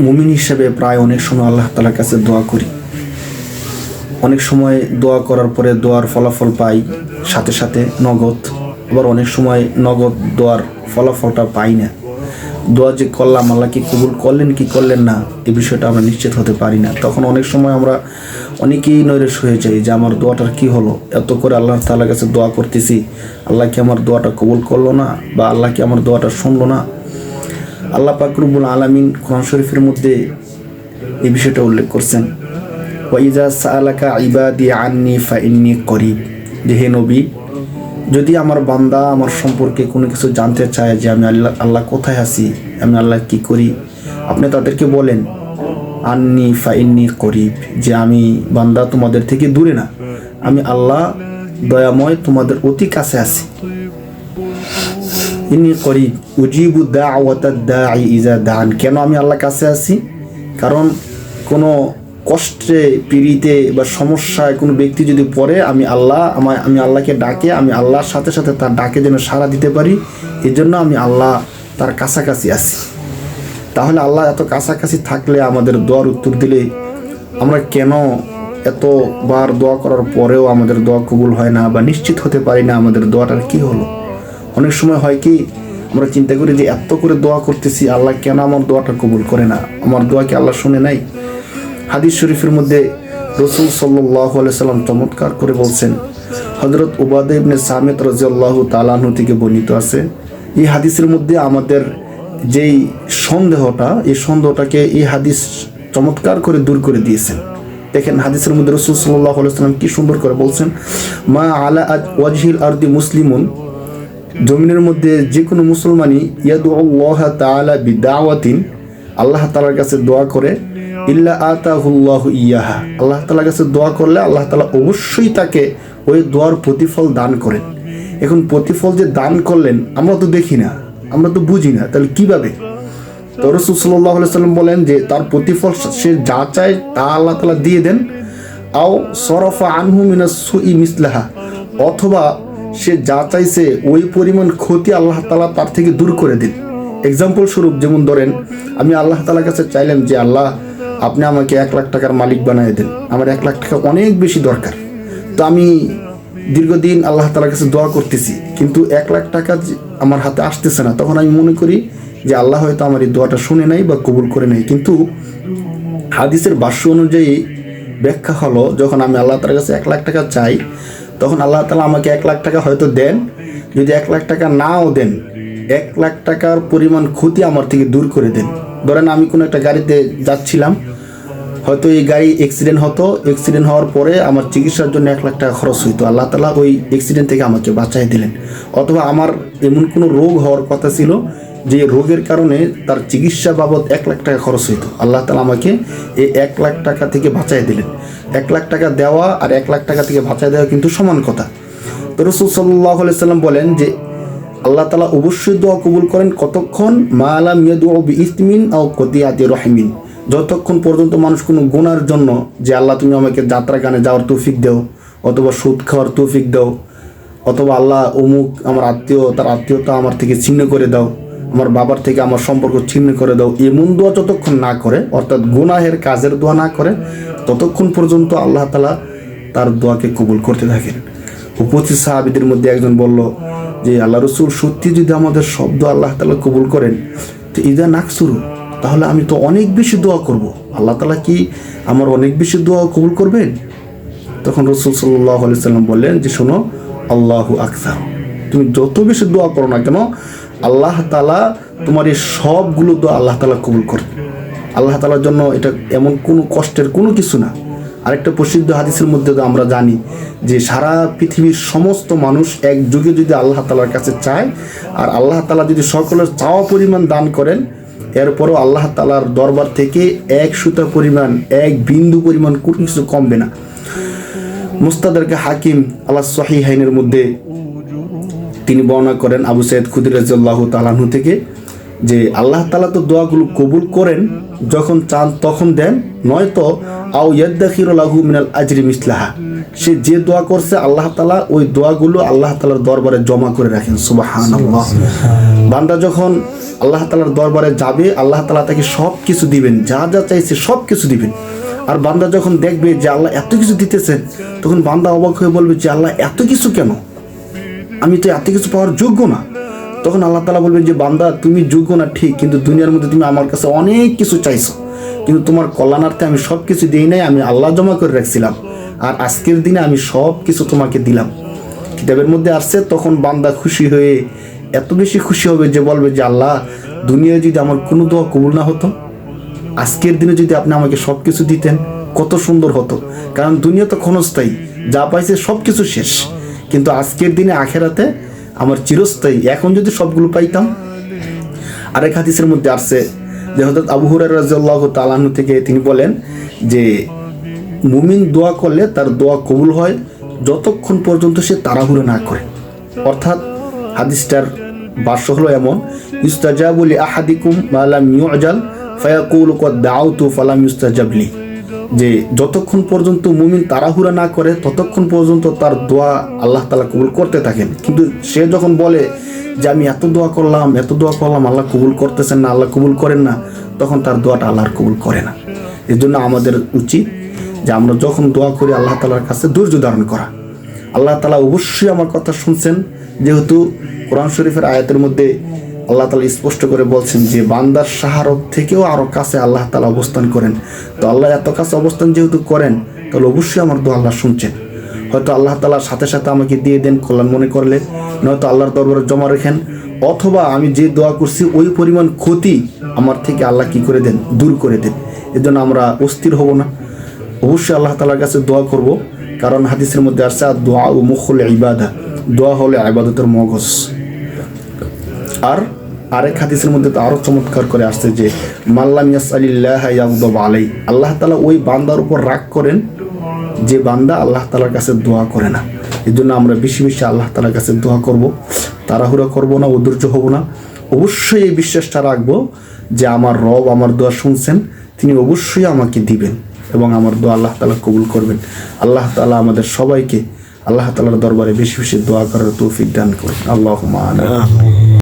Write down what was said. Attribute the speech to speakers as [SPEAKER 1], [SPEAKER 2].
[SPEAKER 1] মুমিন হিসেবে প্রায় অনেক সময় আল্লাহ তালার কাছে দোয়া করি। অনেক সময় দোয়া করার পরে দোয়ার ফলাফল পাই, সাথে সাথে নগদ। আবার অনেক সময় নগদ দোয়ার ফলাফলটা পাই না। দোয়া যে করলাম, আল্লাহ কি কবুল করলেন, কি করলেন না, এ বিষয়টা আমরা নিশ্চিত হতে পারি না। তখন অনেক সময় আমরা অনেকেই নৈরেশ হয়ে যাই যে, আমার দোয়াটার কি হলো? এত করে আল্লাহ তালার কাছে দোয়া করতেছি। আল্লাহ কি আমার দোয়াটা কবুল করল না? বা আল্লাহ কি আমার দোয়াটা শুনলো না? আল্লাহ পাকরুবুল আলমিন কোরআন শরীফের মধ্যে এই বিষয়টা উল্লেখ করছেন। আন্নি ফাইন্নি করিব। যে হে নবী, যদি আমার বান্দা আমার সম্পর্কে কোনো কিছু জানতে চায় যে আমি আল্লাহ আল্লাহ কোথায় আছি, আমি আল্লাহ কি করি, আপনি তাদেরকে বলেন, আন্নি ফাইন্নি করিব, যে আমি বান্দা তোমাদের থেকে দূরে না, আমি আল্লাহ দয়াময় তোমাদের অতি কাছে আছি। ইনি করি, উজিবু দা দা ইজা দান। কেন আমি আল্লাহ কাছে আছি কারণ কোনো কষ্টে, পীড়িতে বা সমস্যায় কোনো ব্যক্তি যদি পড়ে, আমি আল্লাহ আমার আমি আল্লাহকে ডাকে, আমি আল্লাহর সাথে সাথে তার ডাকে যেন সাড়া দিতে পারি এই জন্য আমি আল্লাহ তার কাছাকাছি আছি। তাহলে আল্লাহ এত কাছাকাছি থাকলে আমাদের দোয়ার উত্তর দিলে আমরা কেন এতবার দোয়া করার পরেও আমাদের দোয়া কবুল হয় না বা নিশ্চিত হতে পারি না আমাদের দোয়াটার কি হলো? অনেক সময় হয় কি, আমরা চিন্তা করি যে এত করে দোয়া করতেছি, আল্লাহ কেন আমার দোয়াটা কবুল করে না? আমার দোয়াকে আল্লাহ শুনে নাই? হাদিস শরীফের মধ্যে রসুল সাল্লাহ সাল্লাম চমৎকার করে বলছেন হজরত উবাদ সামেত রাজিয়াল্লাহ তালাহু থেকে বর্ণিত আছে, এই হাদিসের মধ্যে আমাদের যেই সন্দেহটা, এই সন্দেহটাকে এই হাদিস চমৎকার করে দূর করে দিয়েছেন। দেখেন হাদিসের মধ্যে রসুল সাল্লাহ সাল্লাম কি সুন্দর করে বলছেন, মা আলা আজ, ওয়াজহিল আরদি মুসলিমুন জমিনের মধ্যে যে কোনো মুসলমানই ইয়াদু আল্লাহ তাআলা বিদাওয়াতিন, আল্লাহ তালার কাছে দোয়া করে, ইল্লা আতাহুল্লাহ ইয়াহা। আল্লাহ তাআলার কাছে দোয়া করলে আল্লাহ তাআলা অবশ্যই তাকে ওই দোয়ার প্রতিফল দান করেন। এখন প্রতিফল যে দান করলেন, আমরা তো দেখি না, আমরা তো বুঝি না, তাহলে কীভাবে? তো রসুল সাল্লাম বলেন যে, তার প্রতিফল সে যা চায় তা আল্লাহ তালা দিয়ে দেন। আও সরফা আনহু মিনাস সুই মিসলাহা, অথবা সে যা চাইছে ওই পরিমাণ ক্ষতি আল্লাহ তালা তার থেকে দূর করে দিন। এক্সাম্পল স্বরূপ যেমন ধরেন, আমি আল্লাহ তালার কাছে চাইলাম যে, আল্লাহ, আপনি আমাকে এক লাখ টাকার মালিক বানিয়ে দেন। আমার এক লাখ টাকা অনেক বেশি দরকার। তো আমি দীর্ঘদিন আল্লাহ তালার কাছে দোয়া করতেছি, কিন্তু এক লাখ টাকা আমার হাতে আসতেছে না। তখন আমি মনে করি যে, আল্লাহ হয়তো আমার এই দোয়াটা শুনে নাই বা কবুল করে নাই। কিন্তু হাদিসের ভাষ্য অনুযায়ী ব্যাখ্যা হলো, যখন আমি আল্লাহ তালার কাছে এক লাখ টাকা চাই তখন আল্লাহ তালা আমাকে এক লাখ টাকা হয়তো দেন। যদি এক লাখ টাকা নাও দেন, এক লাখ টাকার পরিমাণ ক্ষতি আমার থেকে দূর করে দেন। ধরেন আমি কোনো একটা গাড়িতে যাচ্ছিলাম, হয়তো এই গাড়ি অ্যাক্সিডেন্ট হতো অ্যাক্সিডেন্ট হওয়ার পরে আমার চিকিৎসার জন্য এক লাখ টাকা খরচ হইতো। আল্লাহ তালা ওই অ্যাক্সিডেন্ট থেকে আমাকে বাঁচাই দিলেন। অথবা আমার এমন কোনো রোগ হওয়ার কথা ছিল যে রোগের কারণে তার চিকিৎসা বাবদ এক লাখ টাকা খরচ হইতো। আল্লাহ তালা আমাকে এই এক লাখ টাকা থেকে বাঁচাই দিলেন। এক লাখ টাকা দেওয়া আর এক লাখ টাকা থেকে বাঁচাই দেওয়া কিন্তু সমান কথা। তো রসুল সাল্লাহ সাল্লাম বলেন যে, আল্লাহ তালা অবশ্যই দোয়া কবুল করেন কতক্ষণ? মা আলা মিয়াদু ইসমিন আও কতিয়াতি রহমিন। যতক্ষণ পর্যন্ত মানুষ কোনো গুনার জন্য যে, আল্লাহ, তুমি আমাকে যাত্রা গানে যাওয়ার তৌফিক দাও, অথবা সুদ খাওয়ার তৌফিক দাও, অথবা আল্লাহ অমুক আমার আত্মীয়, তার আত্মীয়তা আমার থেকে ছিন্ন করে দাও আমার বাবার থেকে আমার সম্পর্ক ছিন্ন করে দাও। এমন দোয়া যতক্ষণ না করে, অর্থাৎ গুনাহের কাজের দোয়া না করে, ততক্ষণ পর্যন্ত আল্লাহ তালা তার দোয়াকে কবুল করতে থাকেন। উপস্থিত সাহাবিদের মধ্যে একজন বলল যে, আল্লাহ রসুল, সত্যি যদি আমাদের শব্দ আল্লাহ তালা কবুল করেন, তো ইদা নাকসুরু, তাহলে আমি তো অনেক বেশি দোয়া করব। আল্লাহ তালা কি আমার অনেক বেশি দোয়া কবুল করবেন? তখন রসুল সাল্লাহ আলি সাল্লাম বললেন যে, শোনো, আল্লাহু আকসার তুমি যত বেশি দোয়া করো না কেন, আল্লাহ তালা তোমার এই সবগুলো দোয়া আল্লাহ তালা কবুল করবে আল্লাহ তালার জন্য এটা এমন কোনো কষ্টের কোনো কিছু না। আরেকটা প্রসিদ্ধ হাদিসের মধ্যে তো আমরা জানি যে সারা পৃথিবীর সমস্ত মানুষ এক যুগে যদি আল্লাহ তালার কাছে চায়, আর আল্লাহ তালা যদি সকলের চাওয়া পরিমাণ দান করেন, এরপরও আল্লাহ তালার দরবার থেকে এক সুতা পরিমাণ, এক বিন্দু পরিমাণ কোনো কিছু কমবে না। মুস্তাদারকে হাকিম আল্লাহ শাহি হাইনের মধ্যে তিনি বর্ণনা করেন আবু সৈয়দ খুদির রাজিয়াল্লাহ তালাহু থেকে যে আল্লাহ তালা তো দোয়াগুলো কবুল করেন যখন চান তখন দেন নয়তো আও লাহু মিনাল আজরি মিসলাহা। সে যে দোয়া করছে আল্লাহ তালা ওই দোয়াগুলো আল্লাহ তালার দরবারে জমা করে রাখেন সুবাহান বান্দা যখন আল্লাহ তালার দরবারে যাবে আল্লাহ তালা তাকে সব কিছু দিবেন যা যা চাইছে সব কিছু দিবেন। আর বান্দা যখন দেখবে যে আল্লাহ এত কিছু দিতেছেন তখন বান্দা অবাক হয়ে বলবে যে আল্লাহ এত কিছু কেন? আমি তো এত কিছু পাওয়ার যোগ্য না। তখন আল্লাহ তালা বলবেন যে, বান্দা, তুমি যোগ্য না, ঠিক, কিন্তু দুনিয়ার মধ্যে তুমি আমার কাছে অনেক কিছু চাইছো। কিন্তু তোমার কল্যাণার্থে আমি সব কিছু দিই নাই, আমি আল্লাহ জমা করে রাখছিলাম। আর আজকের দিনে আমি সব কিছু তোমাকে দিলাম। কিতাবের মধ্যে আসছে, তখন বান্দা খুশি হয়ে এত বেশি খুশি হবে যে বলবে যে, আল্লাহ, দুনিয়ায় যদি আমার কোনো দোয়া কবুল না হতো, আজকের দিনে যদি আপনি আমাকে সব কিছু দিতেন, কত সুন্দর হতো। কারণ দুনিয়া তো ক্ষণস্থায়ী, যা পাইছে সব কিছু শেষ। কিন্তু আজকের দিনে আখেরাতে আমার চিরস্থায়ী। এখন যদি সবগুলো পাইতাম, আরেক হাদিসের মধ্যে আসছে যে হজরত আবু হুরার রাজিয়াল্লাহ তালাহু থেকে তিনি বলেন যে, মুমিন দোয়া করলে তার দোয়া কবুল হয় যতক্ষণ পর্যন্ত সে তাড়াহুড়ো না করে। অর্থাৎ হাদিসটার বাস্য হলো এমন ইস্তাজাবুলি আহাদিকুম মালাম ইউজাল, ফায়াকুল কদ দাউতু ফালাম ইস্তাজাবলি যে যতক্ষণ পর্যন্ত মুমিন তাড়াহুড়া না করে, ততক্ষণ পর্যন্ত তার দোয়া আল্লাহ তালা কবুল করতে থাকেন। কিন্তু সে যখন বলে যে আমি এত দোয়া করলাম, এত দোয়া করলাম, আল্লাহ কবুল করতেছেন না, আল্লাহ কবুল করেন না, তখন তার দোয়াটা আল্লাহর কবুল করে না। এর জন্য আমাদের উচিত যে আমরা যখন দোয়া করি, আল্লাহ তালার কাছে ধৈর্য ধারণ করা। আল্লাহ তালা অবশ্যই আমার কথা শুনছেন। যেহেতু কোরআন শরীফের আয়াতের মধ্যে আল্লাহ তালা স্পষ্ট করে বলছেন যে, বান্দার সাহারক থেকেও আরও কাছে আল্লাহ তালা অবস্থান করেন। তো আল্লাহ এত কাছে অবস্থান যেহেতু করেন, তাহলে অবশ্যই আমার দোয়া আল্লাহ শুনছেন। হয়তো আল্লাহ তালার সাথে সাথে আমাকে দিয়ে দেন, কল্যাণ মনে করলে নয়তো আল্লাহর দরবারে জমা রেখেন, অথবা আমি যে দোয়া করছি ওই পরিমাণ ক্ষতি আমার থেকে আল্লাহ কি করে দেন? দূর করে দেন। এর জন্য আমরা অস্থির হব না। অবশ্যই আল্লাহ তালার কাছে দোয়া করব, কারণ হাদিসের মধ্যে আসছে আর দোয়া ও মুখল ইবাদা। দোয়া হলে আবাদতের মগজ। আর আরেক হাদিসের মধ্যে তো আরও চমৎকার করে আসছে যে মাল্লাম ইয়াস আলিল্লাহ ইয়াউদব আলাই। আল্লাহ তালা ওই বান্দার উপর রাগ করেন, যে বান্দা আল্লাহ তালার কাছে দোয়া করে না। এই জন্য আমরা বেশি বেশি আল্লাহ তালার কাছে দোয়া করব, তাড়াহুড়া করব না অধৈর্য হব না। অবশ্যই এই বিশ্বাসটা রাখব যে আমার রব আমার দোয়া শুনছেন, তিনি অবশ্যই আমাকে দিবেন এবং আমার দোয়া আল্লাহ তালা কবুল করবেন। আল্লাহ তালা আমাদের সবাইকে আল্লাহ তালার দরবারে বেশি বেশি দোয়া করার তৌফিক দান করুন। আল্লাহ